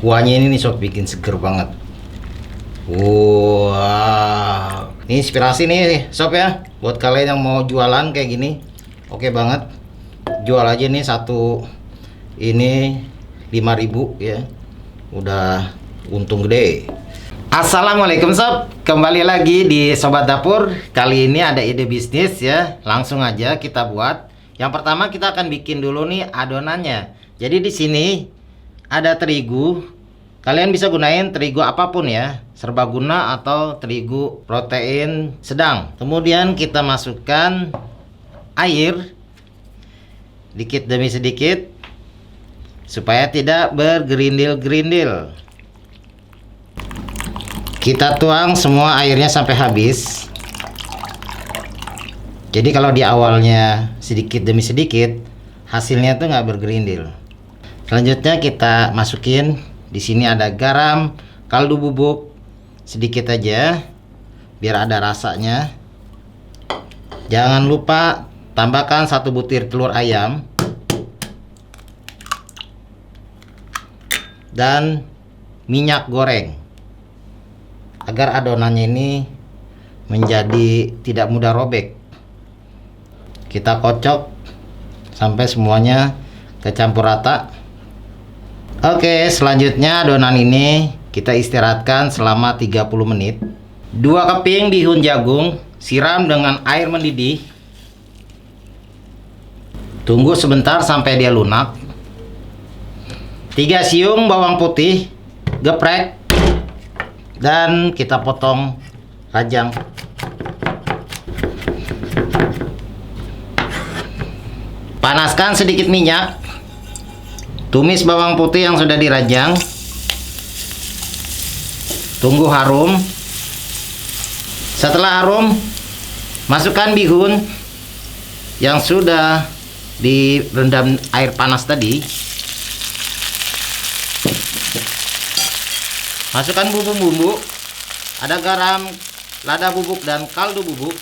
kuahnya ini nih sob bikin seger banget. Wow ini inspirasi nih sob ya buat kalian yang mau jualan kayak gini. Oke banget. Jual aja nih satu ini 5000 ya. Udah untung gede. Assalamualaikum sob. Kembali lagi di sobat dapur. Kali ini ada ide bisnis ya. Langsung aja kita buat. Yang pertama kita akan bikin dulu nih adonannya. Jadi di sini ada terigu. Kalian bisa gunain terigu apa pun ya, serbaguna atau terigu protein sedang. Kemudian kita masukkan air dikit demi sedikit supaya tidak bergerindil-gerindil. Kita tuang semua airnya sampai habis. Jadi kalau di awalnya sedikit demi sedikit, hasilnya tuh nggak bergerindil. Selanjutnya kita masukin di sini ada garam, kaldu bubuk sedikit aja biar ada rasanya. Jangan lupa tambahkan satu butir telur ayam dan minyak goreng agar adonannya ini menjadi tidak mudah robek. Kita kocok sampai semuanya kecampur rata. Oke, selanjutnya adonan ini kita istirahatkan selama 30 menit. Dua keping bihun jagung, siram dengan air mendidih. Tunggu sebentar sampai dia lunak. Tiga siung bawang putih, geprek, dan kita potong rajang. Panaskan sedikit minyak Tumis bawang putih yang sudah dirajang. Tunggu harum. Setelah harum, masukkan bihun yang sudah direndam air panas tadi. Masukkan bumbu-bumbu. Ada garam, lada bubuk dan kaldu bubuk.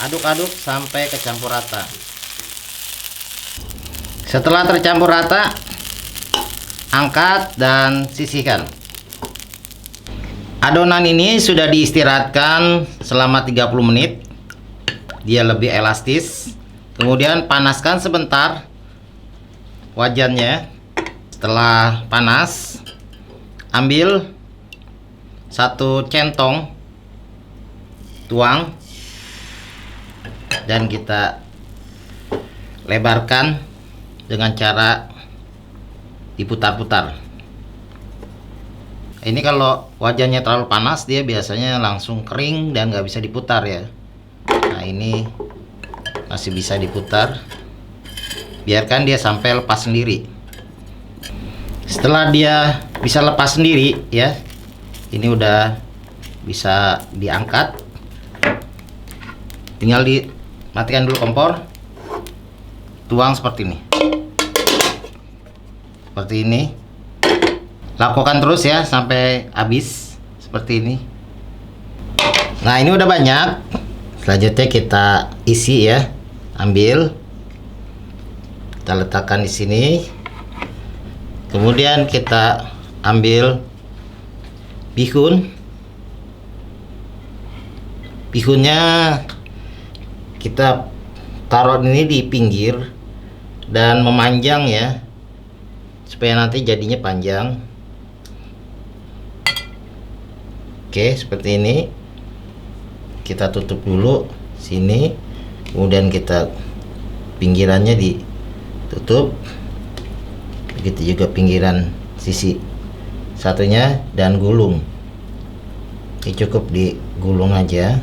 Aduk-aduk sampai kecampur rata. Setelah tercampur rata angkat dan sisihkan. Adonan ini sudah diistirahatkan selama 30 menit. Dia lebih elastis. Kemudian panaskan sebentar wajannya. Setelah panas ambil satu centong tuang dan kita lebarkan dengan cara diputar-putar. Ini kalau wajahnya terlalu panas dia biasanya langsung kering dan nggak bisa diputar ya. Nah ini masih bisa diputar. Biarkan dia sampai lepas sendiri. Setelah dia bisa lepas sendiri ya ini udah bisa diangkat. Tinggal di matikan dulu kompor. Tuang seperti ini. Seperti ini. Lakukan terus ya sampai habis. Seperti ini. Nah ini udah banyak. Selanjutnya kita isi ya. Ambil. Kita letakkan di sini. Kemudian kita ambil bihun. Bihunnya kita taruh ini di pinggir dan memanjang ya supaya nanti jadinya panjang. Oke seperti ini. Kita tutup dulu sini. Kemudian kita pinggirannya ditutup. Begitu juga pinggiran sisi satunya dan gulung. Ini cukup digulung aja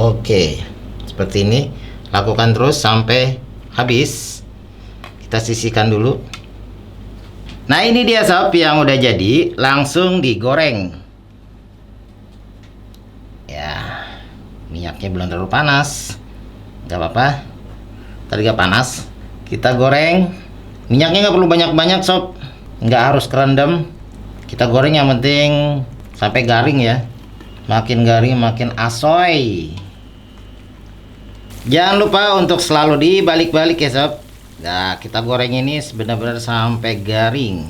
Oke, seperti ini. Lakukan terus sampai habis. Kita sisihkan dulu. Nah, ini dia sob yang udah jadi, langsung digoreng. Ya, minyaknya belum terlalu panas. Gak apa-apa. Tadi gak panas. Kita goreng. Minyaknya nggak perlu banyak-banyak sob. Nggak harus kerendam. Kita goreng yang penting sampai garing ya. makin garing makin asoy jangan lupa untuk selalu dibalik-balik ya sob. Nah kita goreng ini benar-benar sampai garing.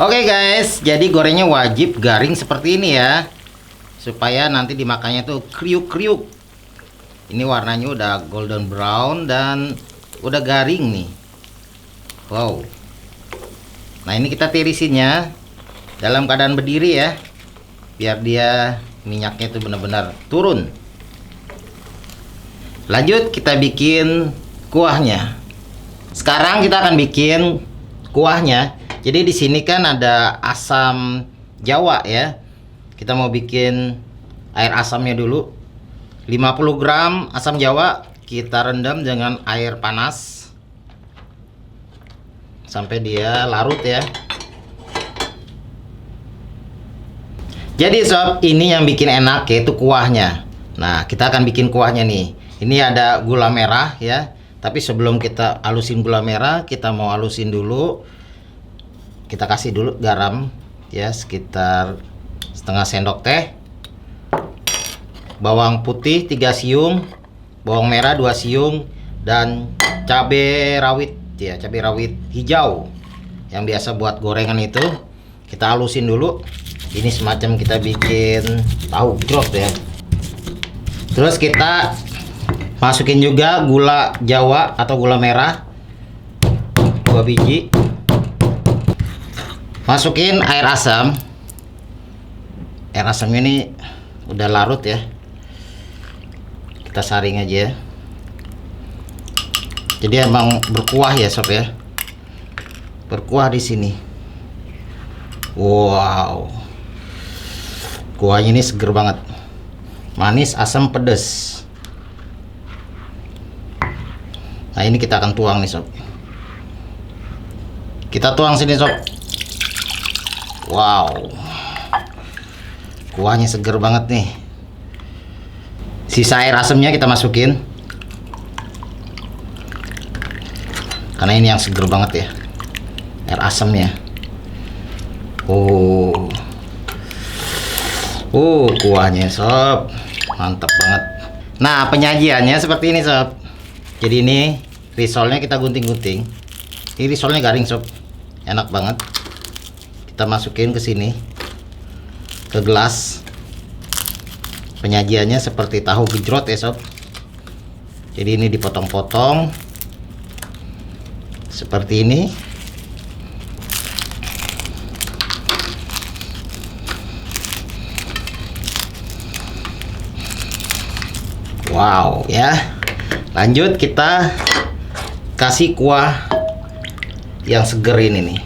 Oke guys. Jadi gorengnya wajib garing seperti ini ya. Supaya nanti dimakannya tuh kriuk-kriuk. Ini warnanya udah golden brown dan udah garing nih. Wow. Nah ini kita tirisinnya dalam keadaan berdiri ya. Biar dia minyaknya itu benar-benar turun lanjut kita bikin kuahnya. Sekarang kita akan bikin kuahnya. Jadi di sini kan ada asam jawa ya. Kita mau bikin air asamnya dulu. 50 gram asam jawa kita rendam dengan air panas. Sampai dia larut ya. Jadi sob, ini yang bikin enak yaitu kuahnya. Nah, kita akan bikin kuahnya nih. Ini ada gula merah ya. Tapi sebelum kita halusin gula merah, kita mau halusin dulu. Kita kasih dulu garam ya sekitar setengah sendok teh. Bawang putih 3 siung, bawang merah 2 siung dan cabai rawit ya, cabai rawit hijau. Yang biasa buat gorengan itu kita halusin dulu ini semacam kita bikin tahu drop ya terus kita masukin juga gula jawa atau gula merah. Dua biji. Masukin air asam. Air asam ini udah larut ya. Kita saring aja. Jadi emang berkuah ya sob ya. Berkuah di sini. Wow. Kuahnya ini seger banget. Manis asam pedas nah ini kita akan tuang nih sob. Kita tuang sini sob. Wow. Kuahnya seger banget nih. Sisa air asamnya kita masukin. Karena ini yang seger banget ya air asamnya oh. Uh, kuahnya sob. Mantap banget. Nah, penyajiannya seperti ini sob. Jadi ini risolnya kita gunting-gunting. Ini risolnya garing sob. Enak banget. Kita masukin ke sini. Ke gelas. Penyajiannya seperti tahu gejrot ya sob. Jadi ini dipotong-potong. Seperti ini. Wow ya. Lanjut kita kasih kuah yang seger ini nih.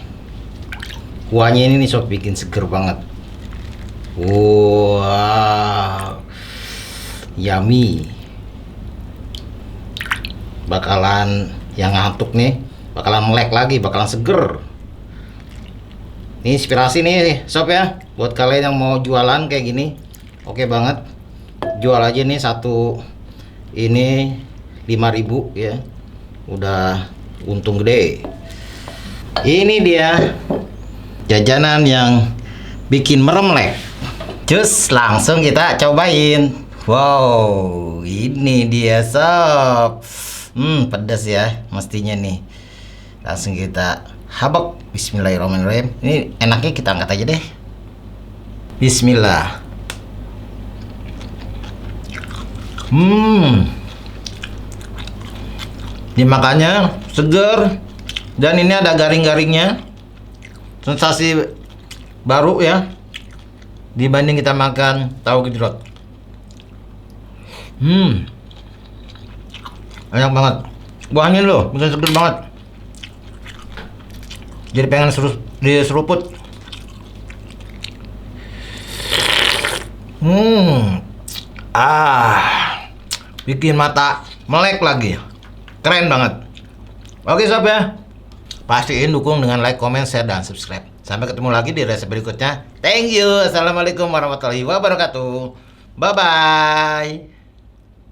Kuahnya ini nih sob bikin seger banget. Wow. Yummy. Bakalan yang ngantuk nih, bakalan melek lagi, bakalan seger. Ini inspirasi nih sob ya buat kalian yang mau jualan kayak gini. Oke banget. Jual aja nih satu ini 5000 ya. Udah untung gede. Ini dia jajanan yang bikin meremlek. Cus langsung kita cobain. Wow ini dia sob hmm pedas ya mestinya nih. Langsung kita habak bismillahirrahmanirrahim. Ini enaknya kita angkat aja deh. Bismillah. Hmm. Dimakannya seger dan ini ada garing-garingnya. Sensasi baru ya dibanding kita makan tahu gejrot. Hmm. Enak banget. Buahnya loh, bisa seger banget. Jadi pengen serus diseruput. Hmm. Ah bikin mata melek lagi keren banget. Oke sob ya. Pastiin dukung dengan like, comment, share, dan subscribe. Sampai ketemu lagi di resep berikutnya. Thank you. Assalamualaikum warahmatullahi wabarakatuh. Bye bye